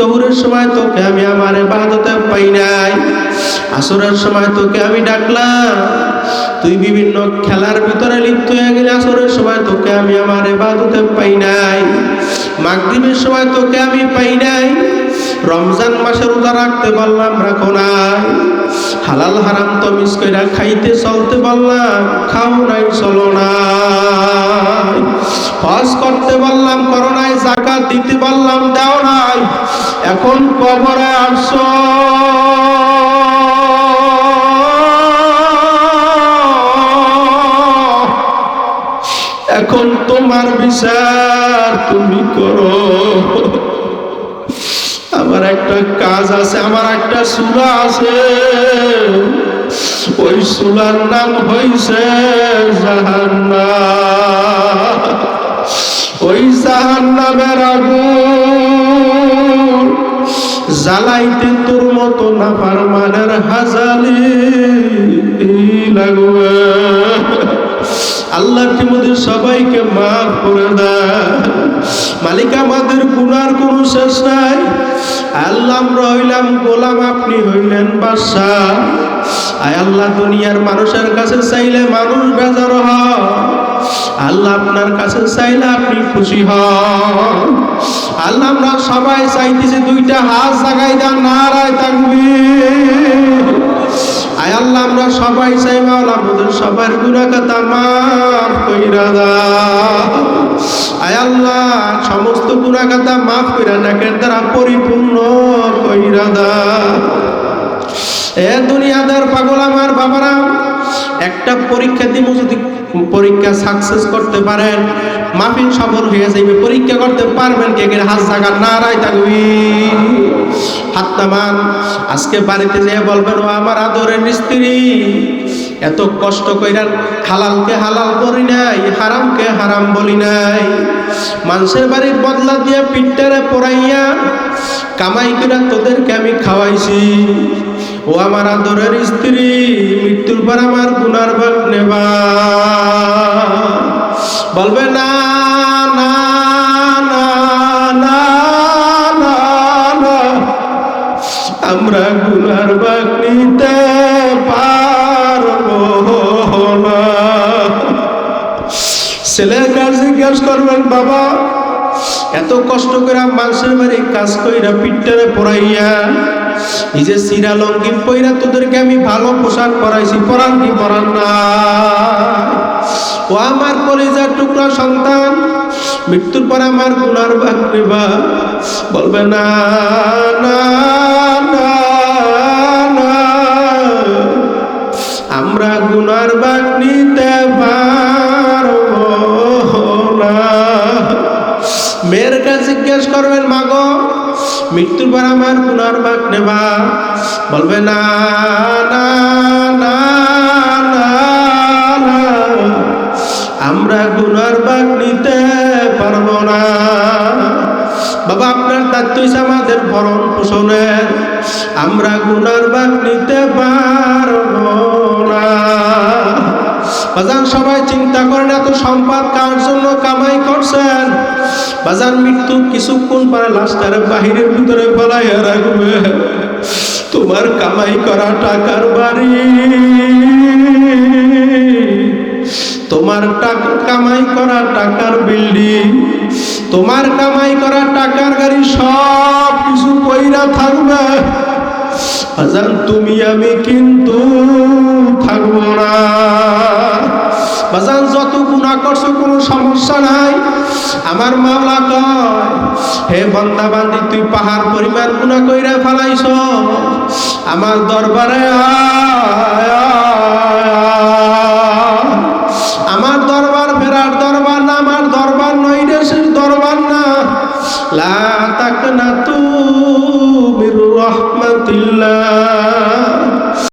জহুরের সময় তোকে আমি আমার বাহাদতে পাই নাই। আসরের সময় তোকে আমি ডাকলাম। তুই বিভিন্ন খেলার ভিতরে লিপ্ত হয়ে গেলে, আসরের সময় তোকে আমি আমার বাহাদতে পাই নাই। মাগরিবের সময় তোকে আমি পাই নাই। রমজান মাসে রোজা রাখতে বললাম রাখো নাই। হালাল হারাম তো মিস কইরা খাইতে, চলতে বললাম খাও নাই, চলো নাই। হজ করতে বললাম করো জাকাত দিতে পারলাম, দাও নাই। এখন কবরে আসো। এখন তোমার বিচার তুমি করো। আমার একটা কাজ আছে, আমার একটা সুরা আছে। ওই সুলার নাম হয়েছে জাহান্নাম। আগুন জ্বালাইতে তোর মতো না ফারমানের হাজালি লাগবে। আল্লাহ মধ্যে সবাইকে মাফ করে দেয়? মালিক আমাদের গুনার কোনো শেষ নাই। আল্লাহ আমরা হইলাম গোলাম, আপনি হইলেন বাদশাহ। আয় আল্লাহ, দুনিয়ার মানুষের কাছে চাইলে মানুষ বেজার হয়। আল্লাহ আপনার কাছে চাইলে আপনি খুশি হন। আল্লাহ আমরা সবাই চাইতেছি দুইটা হাত জাগাই দেন, নারায় থাকবি আয় আল্লাহ আমরা সবাই চাই, মাওলা, আমাদের সবার কথা মাফ কইরা দাও আয় আল্লাহ, সমস্ত কথা মাফ কইরা নাকের দ্বারা পরিপূর্ণ কইরা দাও এ দুনিয়াদার পাগল আমার বাবারা, একটা পরীক্ষা দিব যদি পরীক্ষা সাকসেস করতে পারেন মাফিন সফল হয়ে যাইবে, পরীক্ষা করতে পারবেন কে কে? হাত জায়গা নারায় থাকবি হাত নামান, আজকে বাড়িতে যেয়ে বলবেন, ও আমার আদরের স্ত্রী এত কষ্ট কইরা হালালকে হালাল করি নাই, হারামকে হারাম বলি নাই। মানুষের বাড়ির বদলা দিয়ে পিঠটারে পড়াইয়া কামাই কিনা তোদেরকে আমি খাওয়াইছি। ও আমার আদরের স্ত্রী, মৃত্যুর পর আমার গুনার ভাগ নেবা। বলবে না না না না আমরা গুনার ভাগ নিতে পারব না। কাছে জিজ্ঞাসা করবেন, বাবা, এত কষ্ট করে মানুষের বাড়ি কাজ কইরা পিঠটারে পড়াইয়া যে সিরা লঙ্গি পইরা তোদেরকে আমি ভালো পোশাক পরাইছি, পরান কি পরান না? ও আমার কলিজার টুকরা সন্তান, মৃত্যুর পর আমার গুনার ভাগ নেবা বলবে, না না আমরা গুনার ভাগ নিতে পারব না। মেয়ের কাছে জিজ্ঞেস করবেন মাগো মৃত্যুর পর আমার পুনর্বাক নেবা বলবে, না না না আমরা ভাগ নিতে পারব না। বাবা, আপনার হচ্ছে আমাদের ভরণ পোষণের আমরা গুনার ভাগ বাজান সবাই চিন্তা করেন, এত সম্পদ কার জন্য কামাই করছেন? বাজান মৃত্যু কিছুক্ষণ পরে লাস্টারে বাহিরের ভিতরে ফলাইয়া রাখবে। তোমার কামাই করা টাকার বাড়ি। তোমার টাকা কামাই করা টাকার বিল্ডিং। তোমার কামাই করা টাকার গাড়ি সব কিছু কইরা থাকবে। আজান তুমি আমি কিন্তু থাকব না। বাজান যত গুণা করছ কোনো সমস্যা নাই। আমার মাওলা কয় হে বন্দা বান্দি তুই পাহাড় পরিমাণ গুণা কইরা ফেলাইছ। আমার দরবারে আয়,